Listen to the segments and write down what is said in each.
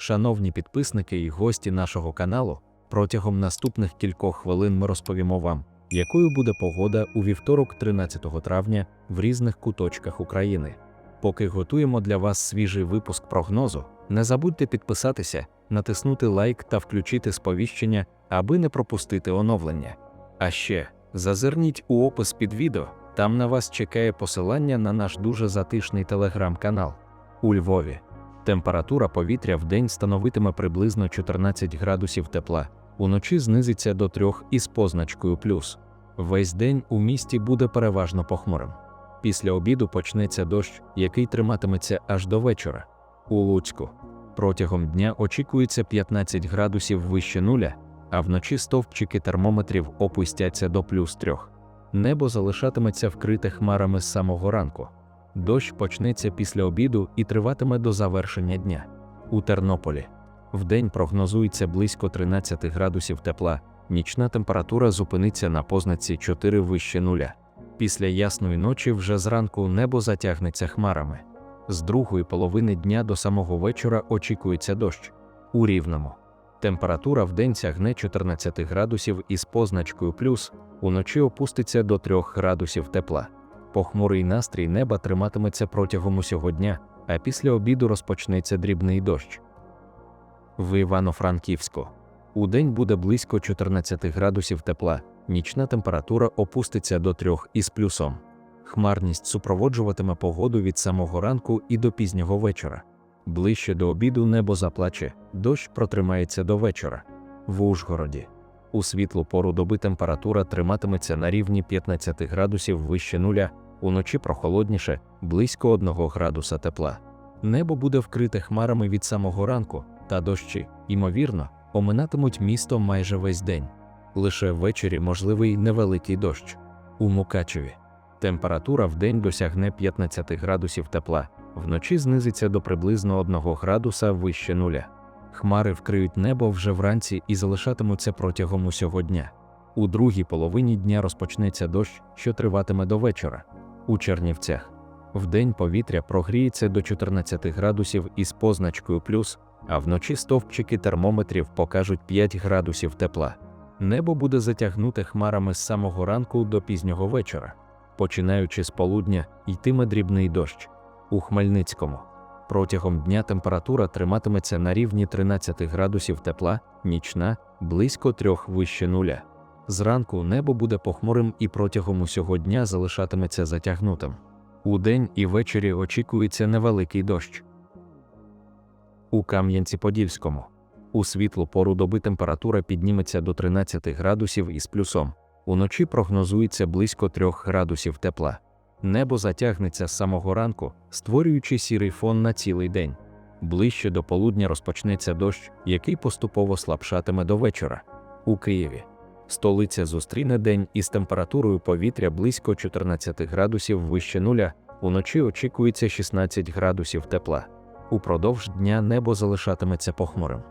Шановні підписники і гості нашого каналу, протягом наступних кількох хвилин ми розповімо вам, якою буде погода у вівторок, 13 травня, в різних куточках України. Поки готуємо для вас свіжий випуск прогнозу, не забудьте підписатися, натиснути лайк та включити сповіщення, аби не пропустити оновлення. А ще зазирніть у опис під відео, там на вас чекає посилання на наш дуже затишний телеграм-канал. У Львові температура повітря в день становитиме приблизно 14 градусів тепла, уночі знизиться до 3 із позначкою плюс. Весь день у місті буде переважно похмурим. Після обіду почнеться дощ, який триматиметься аж до вечора. У Луцьку протягом дня очікується 15 градусів вище нуля, а вночі стовпчики термометрів опустяться до плюс 3. Небо залишатиметься вкрите хмарами з самого ранку. Дощ почнеться після обіду і триватиме до завершення дня. У Тернополі вдень прогнозується близько 13 градусів тепла, нічна температура зупиниться на познаці 4 вище нуля. Після ясної ночі вже зранку небо затягнеться хмарами. З другої половини дня до самого вечора очікується дощ. У рівному. Температура вдень сягне 14 градусів із позначкою плюс, уночі опуститься до 3 градусів тепла. Похмурий настрій неба триматиметься протягом усього дня, а після обіду розпочнеться дрібний дощ. В Івано-Франківську удень буде близько 14 градусів тепла, нічна температура опуститься до 3 із плюсом. Хмарність супроводжуватиме погоду від самого ранку і до пізнього вечора. Ближче до обіду небо заплаче, дощ протримається до вечора. В Ужгороді у світлу пору доби температура триматиметься на рівні 15 градусів вище нуля, уночі прохолодніше, близько 1 градуса тепла. Небо буде вкрите хмарами від самого ранку, та дощі, ймовірно, оминатимуть місто майже весь день. Лише ввечері можливий невеликий дощ. У Мукачеві температура вдень досягне 15 градусів тепла, вночі знизиться до приблизно 1 градуса вище нуля. Хмари вкриють небо вже вранці і залишатимуться протягом усього дня. У другій половині дня розпочнеться дощ, що триватиме до вечора. У Чернівцях вдень повітря прогріється до 14 градусів із позначкою плюс, а вночі стовпчики термометрів покажуть 5 градусів тепла. Небо буде затягнуте хмарами з самого ранку до пізнього вечора. Починаючи з полудня, йтиме дрібний дощ. У Хмельницькому протягом дня температура триматиметься на рівні 13 градусів тепла, нічна, близько 3 вище нуля. Зранку небо буде похмурим і протягом усього дня залишатиметься затягнутим. Удень і ввечері очікується невеликий дощ. У Кам'янці-Подільському у світлу пору доби температура підніметься до 13 градусів із плюсом. Уночі прогнозується близько 3 градусів тепла. Небо затягнеться з самого ранку, створюючи сірий фон на цілий день. Ближче до полудня розпочнеться дощ, який поступово слабшатиме до вечора. У Києві столиця зустріне день із температурою повітря близько 14 градусів вище нуля, уночі очікується 16 градусів тепла. Упродовж дня небо залишатиметься похмурим.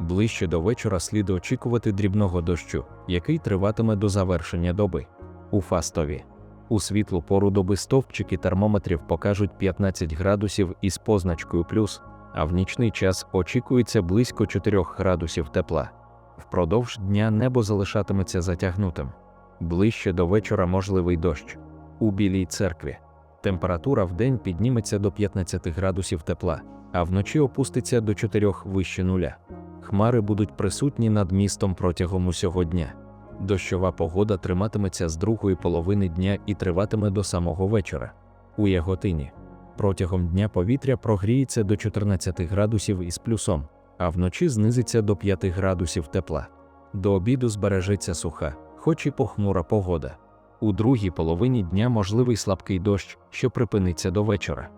Ближче до вечора слід очікувати дрібного дощу, який триватиме до завершення доби. У Фастові у світлу пору доби стовпчики термометрів покажуть 15 градусів із позначкою плюс, а в нічний час очікується близько 4 градусів тепла. Впродовж дня небо залишатиметься затягнутим. Ближче до вечора можливий дощ. У Білій церкві температура вдень підніметься до 15 градусів тепла, а вночі опуститься до 4 вище нуля. Хмари будуть присутні над містом протягом усього дня. Дощова погода триматиметься з другої половини дня і триватиме до самого вечора. У Яготині протягом дня повітря прогріється до 14 градусів із плюсом, а вночі знизиться до 5 градусів тепла. До обіду збережеться суха, хоч і похмура погода. У другій половині дня можливий слабкий дощ, що припиниться до вечора.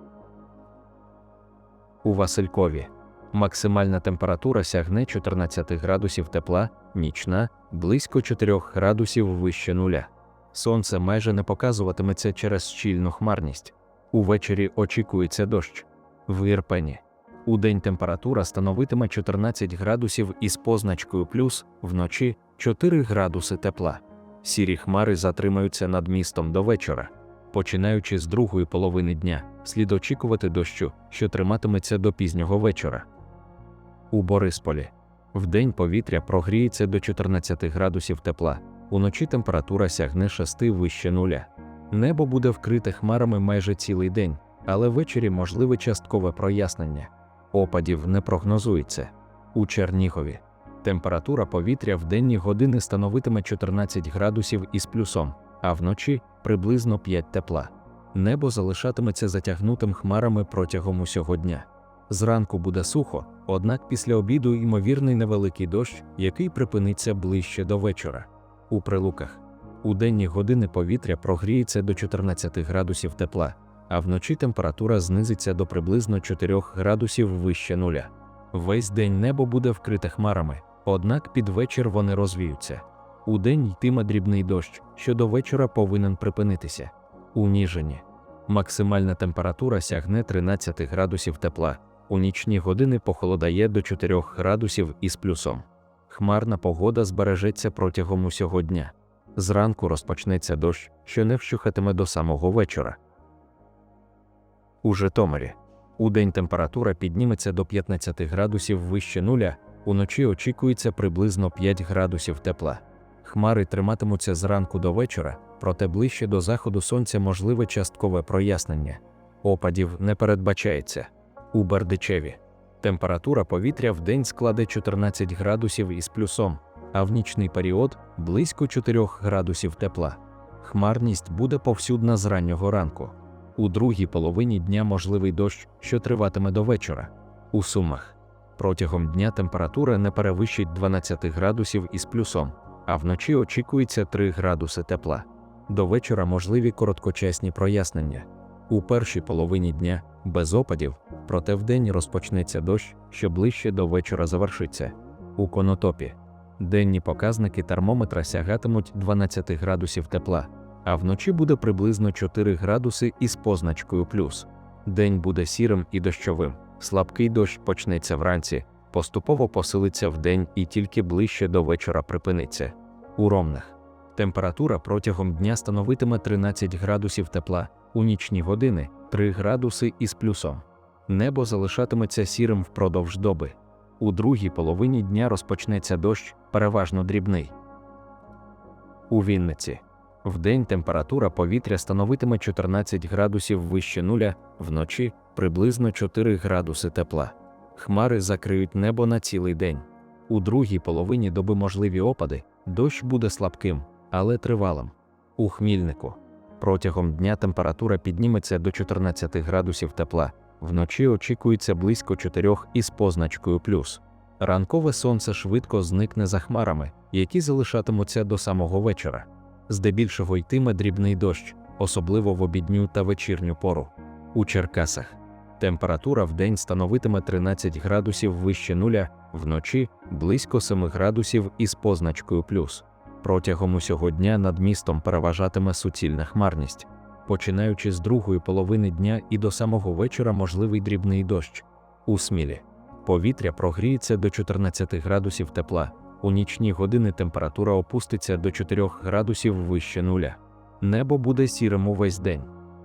У Василькові максимальна температура сягне 14 градусів тепла, нічна близько 4 градусів вище нуля. Сонце майже не показуватиметься через щільну хмарність. Увечері очікується дощ. В Ірпені. Удень температура становитиме 14 градусів із позначкою плюс, вночі 4 градуси тепла. Сірі хмари затримаються над містом до вечора. Починаючи з другої половини дня, слід очікувати дощу, що триматиметься до пізнього вечора. У Борисполі. Вдень повітря прогріється до 14 градусів тепла, уночі температура сягне 6 вище нуля. Небо буде вкрите хмарами майже цілий день, але ввечері можливе часткове прояснення. Опадів не прогнозується. У Чернігові. Температура повітря в денні години становитиме 14 градусів із плюсом, а вночі приблизно 5 тепла. Небо залишатиметься затягнутим хмарами протягом усього дня. Зранку буде сухо, однак після обіду ймовірний невеликий дощ, який припиниться ближче до вечора. У прилуках. У денні години повітря прогріється до 14 градусів тепла, а вночі температура знизиться до приблизно 4 градусів вище нуля. Весь день небо буде вкрите хмарами, однак під вечір вони розвіються. У день йтиме дрібний дощ, що до вечора повинен припинитися. У Ніжині. Максимальна температура сягне 13 градусів тепла, у нічні години похолодає до 4 градусів із плюсом. Хмарна погода збережеться протягом усього дня. Зранку розпочнеться дощ, що не вщухатиме до самого вечора. У Житомирі. Удень температура підніметься до 15 градусів вище нуля, уночі очікується приблизно 5 градусів тепла. Хмари триматимуться зранку до вечора, проте ближче до заходу сонця можливе часткове прояснення. Опадів не передбачається. У Бердичеві. Температура повітря в день складе 14 градусів із плюсом, а в нічний період близько 4 градусів тепла. Хмарність буде повсюдна з раннього ранку. У другій половині дня можливий дощ, що триватиме до вечора. У Сумах. Протягом дня температура не перевищить 12 градусів із плюсом, а вночі очікується 3 градуси тепла. До вечора можливі короткочасні прояснення. У першій половині дня без опадів, проте вдень розпочнеться дощ, що ближче до вечора завершиться. У конотопі денні показники термометра сягатимуть 12 градусів тепла, а вночі буде приблизно 4 градуси із позначкою плюс. День буде сірим і дощовим. Слабкий дощ почнеться вранці, поступово посилиться вдень і тільки ближче до вечора припиниться. У Ромнах температура протягом дня становитиме 13 градусів тепла, у нічні години 3 градуси із плюсом. Небо залишатиметься сірим впродовж доби. У другій половині дня розпочнеться дощ, переважно дрібний. У Вінниці. Вдень температура повітря становитиме 14 градусів вище нуля, вночі приблизно 4 градуси тепла. Хмари закриють небо на цілий день. У другій половині доби можливі опади, дощ буде слабким, але тривалим. У Хмільнику. Протягом дня температура підніметься до 14 градусів тепла, вночі очікується близько 4 із позначкою плюс. Ранкове сонце швидко зникне за хмарами, які залишатимуться до самого вечора. Здебільшого йтиме дрібний дощ, особливо в обідню та вечірню пору. У Черкасах температура в день становитиме 13 градусів вище нуля, вночі близько 7 градусів із позначкою плюс. Протягом усього дня над містом переважатиме суцільна хмарність. Починаючи з другої половини дня і до самого вечора можливий дрібний дощ. У Смілі повітря прогріється до 14 градусів тепла, у нічні години температура опуститься до 4 градусів вище нуля. Небо буде сірим увесь день.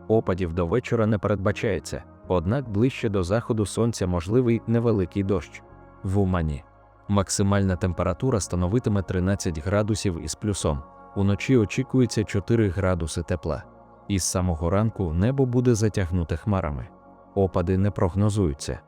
Опадів до вечора не передбачається, однак ближче до заходу сонця можливий невеликий дощ. В Умані максимальна температура становитиме 13 градусів із плюсом. Уночі очікується 4 градуси тепла. Із самого ранку небо буде затягнуте хмарами. Опади не прогнозуються.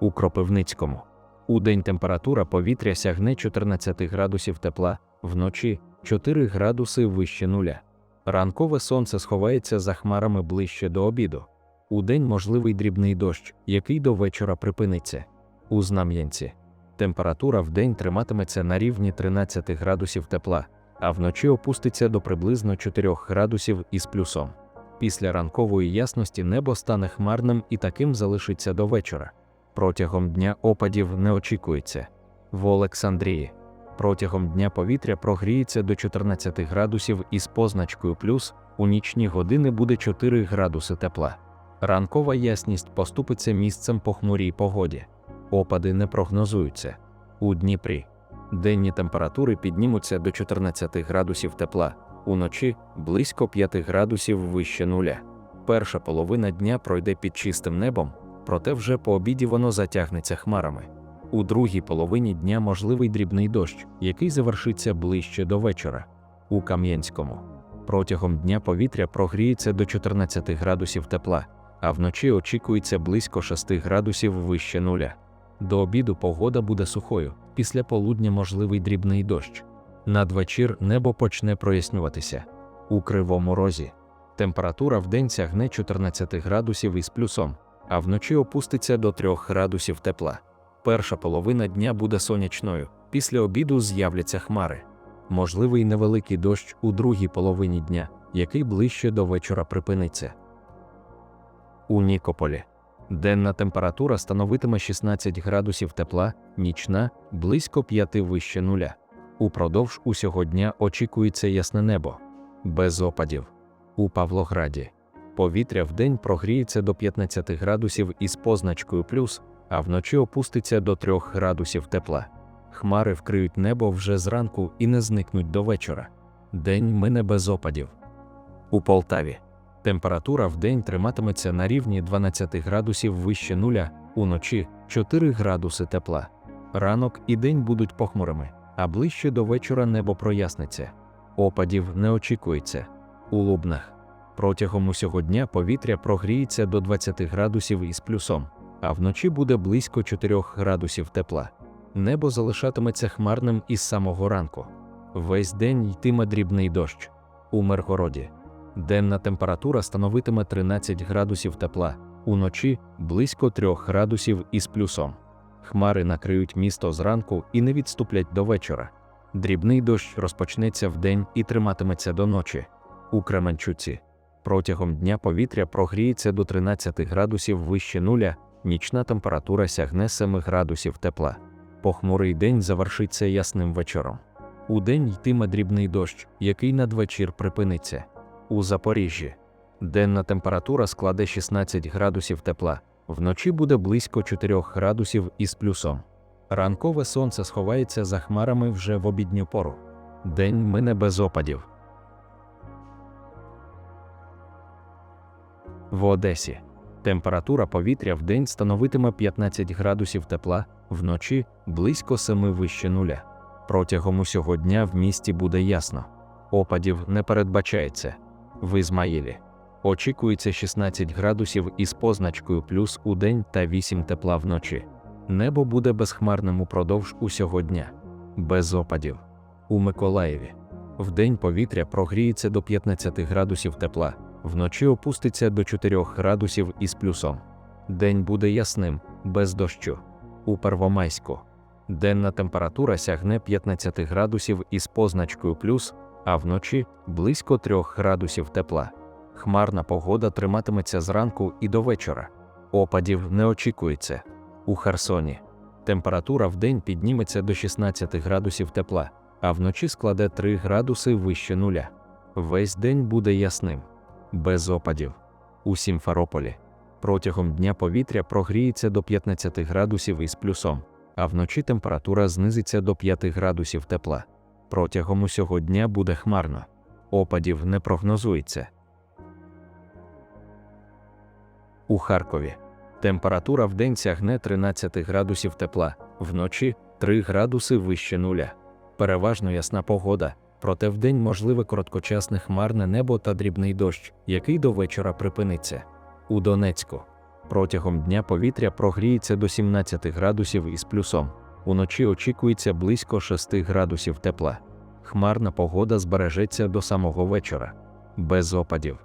У Кропивницькому. Удень температура повітря сягне 14 градусів тепла, вночі 4 градуси вище нуля. Ранкове сонце сховається за хмарами ближче до обіду. Удень можливий дрібний дощ, який до вечора припиниться. У Знам'янці температура в день триматиметься на рівні 13 градусів тепла, а вночі опуститься до приблизно 4 градусів із плюсом. Після ранкової ясності небо стане хмарним і таким залишиться до вечора. Протягом дня опадів не очікується. В Олександрії протягом дня повітря прогріється до 14 градусів із позначкою плюс, у нічні години буде 4 градуси тепла. Ранкова ясність поступиться місцем по хмурій погоді. Опади не прогнозуються. У Дніпрі денні температури піднімуться до 14 градусів тепла, уночі близько 5 градусів вище нуля. Перша половина дня пройде під чистим небом, проте вже по обіді воно затягнеться хмарами. У другій половині дня можливий дрібний дощ, який завершиться ближче до вечора. У Кам'янському протягом дня повітря прогріється до 14 градусів тепла, а вночі очікується близько 6 градусів вище нуля. До обіду погода буде сухою, після полудня можливий дрібний дощ. Надвечір небо почне прояснюватися. У кривому розі температура вдень сягне 14 градусів із плюсом, а вночі опуститься до 3 градусів тепла. Перша половина дня буде сонячною, після обіду з'являться хмари. Можливий невеликий дощ у другій половині дня, який ближче до вечора припиниться. У Нікополі денна температура становитиме 16 градусів тепла, нічна близько 5 вище нуля. Упродовж усього дня очікується ясне небо, без опадів. У Павлограді повітря вдень прогріється до 15 градусів із позначкою плюс, а вночі опуститься до 3 градусів тепла. Хмари вкриють небо вже зранку і не зникнуть до вечора. День мине без опадів. У Полтаві температура вдень триматиметься на рівні 12 градусів вище нуля, уночі 4 градуси тепла. Ранок і день будуть похмурими, а ближче до вечора небо проясниться. Опадів не очікується. У Лубнах протягом усього дня повітря прогріється до 20 градусів із плюсом, а вночі буде близько 4 градусів тепла. Небо залишатиметься хмарним із самого ранку. Весь день йтиме дрібний дощ. У Миргороді денна температура становитиме 13 градусів тепла, уночі близько 3 градусів із плюсом. Хмари накриють місто зранку і не відступлять до вечора. Дрібний дощ розпочнеться вдень і триматиметься до ночі. У Кременчуці протягом дня повітря прогріється до 13 градусів вище нуля, нічна температура сягне 7 градусів тепла. Похмурий день завершиться ясним вечором. Удень йтиме дрібний дощ, який надвечір припиниться. У Запоріжжі денна температура складе 16 градусів тепла, вночі буде близько 4 градусів із плюсом. Ранкове сонце сховається за хмарами вже в обідню пору. День мине без опадів. В Одесі температура повітря в день становитиме 15 градусів тепла, вночі близько 7 вище нуля. Протягом усього дня в місті буде ясно. Опадів не передбачається. В Ізмаїлі очікується 16 градусів із позначкою плюс у день та 8 тепла вночі. Небо буде безхмарним упродовж усього дня, без опадів. У Миколаєві вдень повітря прогріється до 15 градусів тепла, вночі опуститься до 4 градусів із плюсом. День буде ясним, без дощу. У Первомайську денна температура сягне 15 градусів із позначкою плюс, а вночі близько 3 градусів тепла. Хмарна погода триматиметься зранку і до вечора. Опадів не очікується. У Херсоні температура вдень підніметься до 16 градусів тепла, а вночі складе 3 градуси вище нуля. Весь день буде ясним, без опадів. У Сімферополі протягом дня повітря прогріється до 15 градусів із плюсом, а вночі температура знизиться до 5 градусів тепла. Протягом усього дня буде хмарно. Опадів не прогнозується. У Харкові температура вдень сягне 13 градусів тепла, вночі 3 градуси вище нуля. Переважно ясна погода, проте вдень можливе короткочасне хмарне небо та дрібний дощ, який до вечора припиниться. У Донецьку протягом дня повітря прогріється до 17 градусів із плюсом. Уночі очікується близько 6 градусів тепла. Хмарна погода збережеться до самого вечора, без опадів.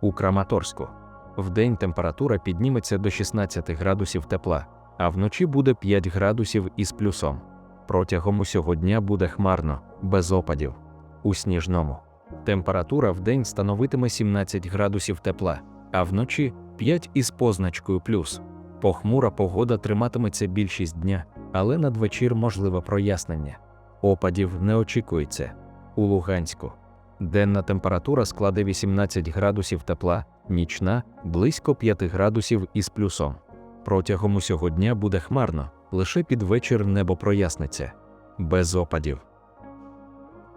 У Краматорську вдень температура підніметься до 16 градусів тепла, а вночі буде 5 градусів із плюсом. Протягом усього дня буде хмарно, без опадів. У сніжному температура вдень становитиме 17 градусів тепла, а вночі 5 із позначкою плюс. Похмура погода триматиметься більшість дня, але надвечір можливе прояснення. Опадів не очікується. У Луганську денна температура складе 18 градусів тепла, нічна близько 5 градусів із плюсом. Протягом усього дня буде хмарно, лише під вечір небо проясниться, без опадів.